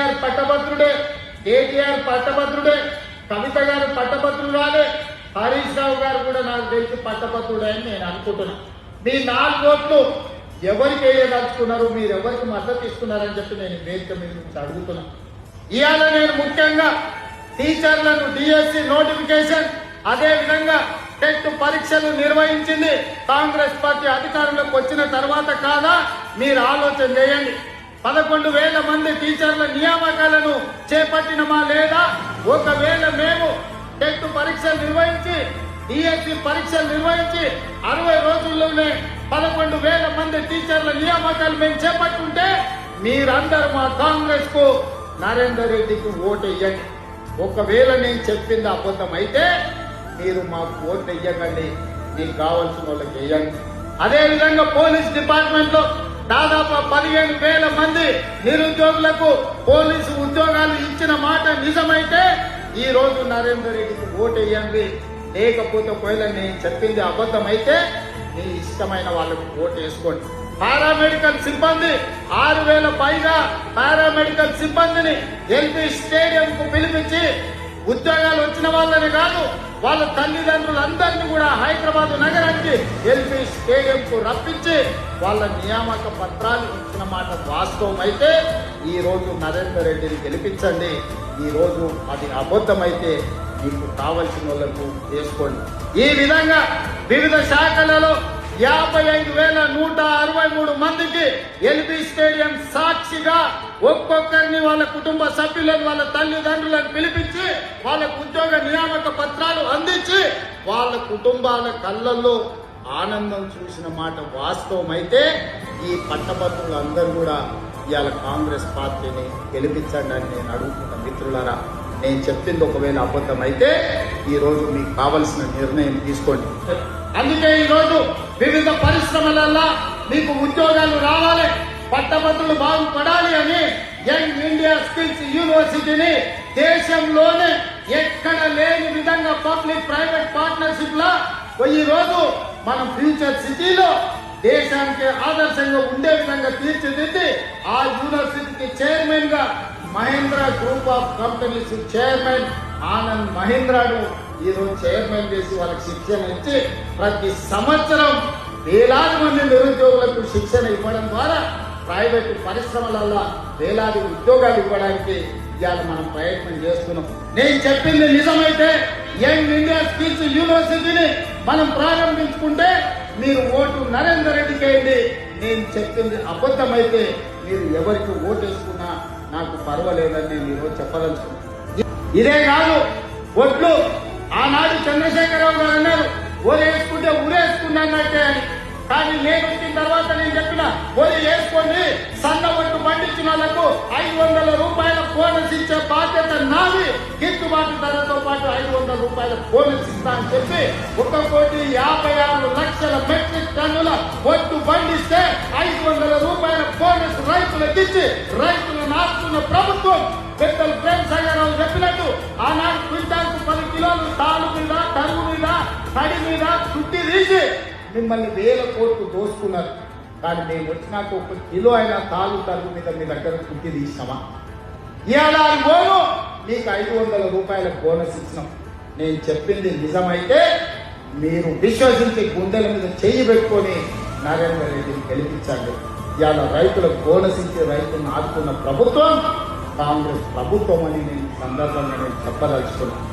కేసీఆర్ పట్టభద్రుడే కేటీఆర్ పట్టభద్రుడే కవిత గారు పట్టభద్రురాలే హరీష్ రావు గారు కూడా నాకు తెలిసి పట్టభద్రుడే అని నేను అనుకుంటున్నా. మీ నాలుగు ఓట్లు ఎవరికి వేయదలుచుకున్నారు మీరు ఎవరికి మద్దతు ఇస్తున్నారని చెప్పి నేను వేదిక మీద నుంచి అడుగుతున్నా. ఇవాళ నేను ముఖ్యంగా టీచర్లను డిఎస్సి నోటిఫికేషన్ అదే విధంగా టెట్ పరీక్షలు నిర్వహించింది కాంగ్రెస్ పార్టీ అధికారంలోకి వచ్చిన తర్వాత కాదా? మీరు ఆలోచన చేయండి. పదకొండు వేల మంది టీచర్ల నియామకాలను చేపట్టినమా లేదా? ఒకవేళ మేము టెట్ పరీక్షలు నిర్వహించి డిఎస్సి పరీక్షలు నిర్వహించి అరవై రోజుల్లోనే పదకొండు వేల మంది టీచర్ల నియామకాలు మేము చేపట్టుంటే మీరందరూ మా కాంగ్రెస్కు నరేందర్ రెడ్డికి ఓటు వేయండి ఒకవేళ నేను చెప్పింది అబద్ధం అయితే మీరు మాకు ఓటు వేయకండి మీకు కావాల్సిన వాళ్ళకి వేయండి. అదే విధంగా పోలీస్ డిపార్ట్మెంట్లో దాదాపు పదిహేను వేల మంది నిరుద్యోగులకు పోలీసు ఉద్యోగాలు ఇచ్చిన మాట నిజమైతే ఈ రోజు నరేందర్ రెడ్డికి ఓటు వేయండి లేకపోతే ఒకవేళ నేను చెప్పింది అబద్ధమైతే మీ ఇష్టమైన వాళ్ళకు ఓటు వేసుకోండి పారామెడికల్ సిబ్బంది ఆరు వేల పైగా పారామెడికల్ సిబ్బందిని ఎల్పీ స్టేడియం కు పిలిపించి ఉద్యోగాలు వచ్చిన వాళ్ళని కాదు వాళ్ళ తల్లిదండ్రులు అందరినీ కూడా హైదరాబాద్ నగరానికి ఎల్పి స్టేడియం కు రప్పించి వాళ్ళ నియామక పత్రాలు ఇచ్చిన మాట వాస్తవం అయితే ఈ రోజు నరేందర్ రెడ్డిని గెలిపించండి. ఈ రోజు అది అబద్ధమైతే మీకు కావలసిన వాళ్ళకు చేసుకోండి ఈ విధంగా వివిధ శాఖలలో యాభై ఐదు వేల నూట అరవై మూడు మందికి ఎల్బీ స్టేడియం సాక్షిగా ఒక్కొక్కరిని వాళ్ళ కుటుంబ సభ్యులను వాళ్ళ తల్లిదండ్రులను పిలిపించి వాళ్ళకు ఉద్యోగ నియామక పత్రాలు అందించి వాళ్ళ కుటుంబాల కళ్ళల్లో ఆనందం చూసిన మాట వాస్తవం అయితే ఈ పట్టభద్రులు అందరూ కూడా ఇవాళ కాంగ్రెస్ పార్టీని గెలిపించండి అని నేను అడుగుతున్న మిత్రులరా నేను చెప్పింది ఒకవేళ అబద్ధం అయితే ఈ రోజు మీకు కావలసిన నిర్ణయం తీసుకోండి. అందుకే ఈరోజు వివిధ పరిశ్రమలల్లా మీకు ఉద్యోగాలు రావాలి పట్టభద్రులు బాగుపడాలి అని యంగ్ ఇండియా స్కిల్స్ యూనివర్సిటీని దేశంలోనే ఎక్కడ లేని విధంగా పబ్లిక్ ప్రైవేట్ పార్ట్నర్షిప్ లా ఈ రోజు మనం ఫ్యూచర్ సిటీలో దేశానికి ఆదర్శంగా ఉండే విధంగా తీర్చిదిద్ది ఆ యూనివర్సిటీకి చైర్మన్గా Mahindra group of companies chairman Anand మహేంద్రను ఈరోజు చైర్మన్ చేసి వాళ్ళకి శిక్షణ ఇచ్చి ప్రతి సంవత్సరం వేలాది మంది నిరుద్యోగులకు శిక్షణ ఇవ్వడం ద్వారా ప్రైవేటు పరిశ్రమలలో వేలాది ఉద్యోగాలు ఇవ్వడానికి ఇవాళ మనం ప్రయత్నం చేస్తున్నాం. నేను చెప్పింది నిజమైతే యంగ్ ఇండియా స్కిల్స్ యూనివర్సిటీని మనం ప్రారంభించుకుంటే మీరు ఓటు నరేందర్ రెడ్డికి అయింది నేను చెప్పింది అబద్ధమైతే మీరు ఎవరికి ఓటు వేసుకున్నా నాకు పర్వాలేదని నేను ఈరోజు చెప్పదలుచుకున్నాను ఇదే కాదు ఒట్లు ఆనాడు చంద్రశేఖరరావు గారు అన్నారు ఓరి వేసుకుంటే ఊరేసుకున్నానంటే అని. కానీ నేను వచ్చిన తర్వాత నేను చెప్పిన ఓరి వేసుకోండి సన్న ఒట్టు పండించిన వాళ్ళకు ఐదు వందల రూపాయల బోనస్ ఇచ్చే బాధ్యత నాది. గిట్టుబాటు ధరతో పాటు ఐదు వందల రూపాయల బోనస్ ఇస్తా అని చెప్పి ఒక కోటి యాభై ఆరు లక్షల మెట్రిక్ టన్నుల ఒట్టు పండిస్తే ఐదు వందల రూపాయల బోనస్ రైతులకు ఇచ్చి రైతులు నాస్తున్న ప్రభుత్వం పెద్దలు ప్రేమ్ సాగరావు మిమ్మల్ని వేల కోట్లు దోసుకున్నారు. కానీ మేము వచ్చినాక ఒక కిలో అయినా తాలు తరుగు మీద మీ దగ్గర చుట్టి తీసినామా? ఇవాళ బోను మీకు ఐదు వందల రూపాయల బోనస్ ఇచ్చినాం. నేను చెప్పింది నిజమైతే మీరు విశ్వసించి గుండెల మీద చెయ్యి పెట్టుకొని నరేంద్ర రెడ్డిని గెలిపించండి. ఇవాళ రైతులకు బోనస్ ఇచ్చి రైతులను ఆదుకున్న ప్రభుత్వం కాంగ్రెస్ ప్రభుత్వం అని నేను సందర్భంగా నేను చెప్పదలుచుకున్నాను.